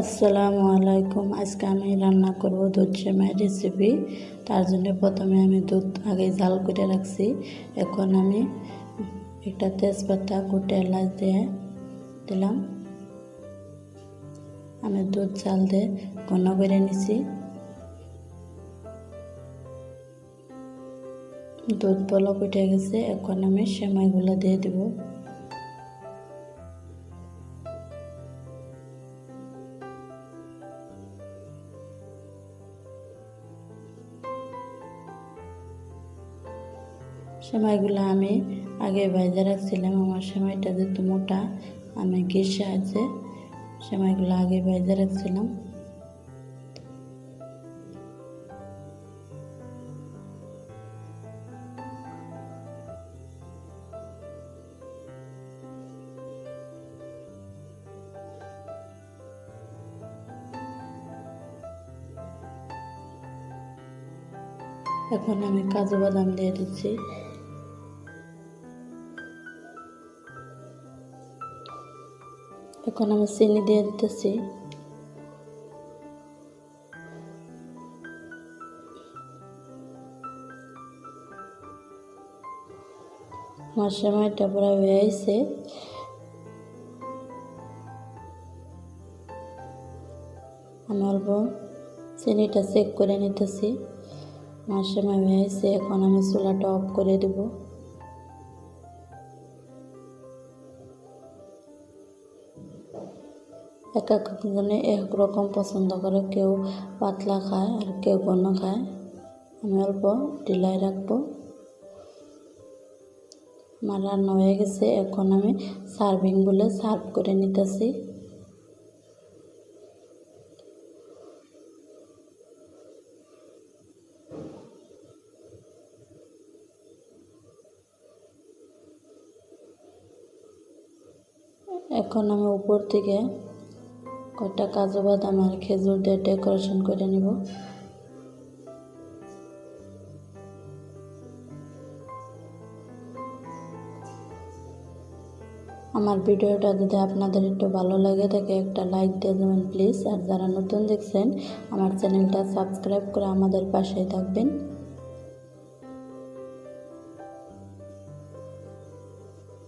আসসালামু আলাইকুম। আজকে আমি রান্না করব দুধ সেমাই রেসিপি তার জন্য প্রথমে আমি দুধ আগে জাল করে রাখছি। এখন আমি একটা তেজপাতা কুটে এলাচ দিয়ে দিলাম। আমি দুধ জাল দিয়ে ঘন করে নিছি। দুধ বলক উঠে গেছে। এখন আমি সেমাইগুলো দিয়ে দেবো। সেমাইগুলো আমি আগে ভেজে রাখছিলাম, আমার সেমাইটা যেহেতু মোটা, আমি ঘির সাহায্যে সেমাইগুলো আগে ভেজে রাখছিলাম। এখন আমি কাজু বাদাম দিয়ে দিচ্ছি। এখন আমি চিনি দিয়ে দিতেছি আমার সময়টা পুরো হয়ে আইছে। আমি অল্প চিনিটা চেক করে নিতেছি। আমার সময় হয়ে এখন আমি চুলাটা অফ করে দেবো। এক একজনে এক রকম পছন্দ করে। কেউ পাতলা খায় আর কেউ ঘন খায়। আমি অল্প ঢিলাই রাখব। আমার রান্না হয়ে গেছে, এখন আমি সার্ভিং বলে সার্ভ করে নিতেছি। এখন আমি উপর থেকে কটা কাজু বাদাম আর খেজুর দিয়ে ডেকোরেশন করে নিব? আমার ভিডিওটা যদি আপনাদের একটু ভালো লাগে থাকে একটা লাইক দিয়ে দেবেন প্লিজ। আর যারা নতুন দেখছেন, আমার চ্যানেলটা সাবস্ক্রাইব করে আমাদের পাশেই থাকবেন।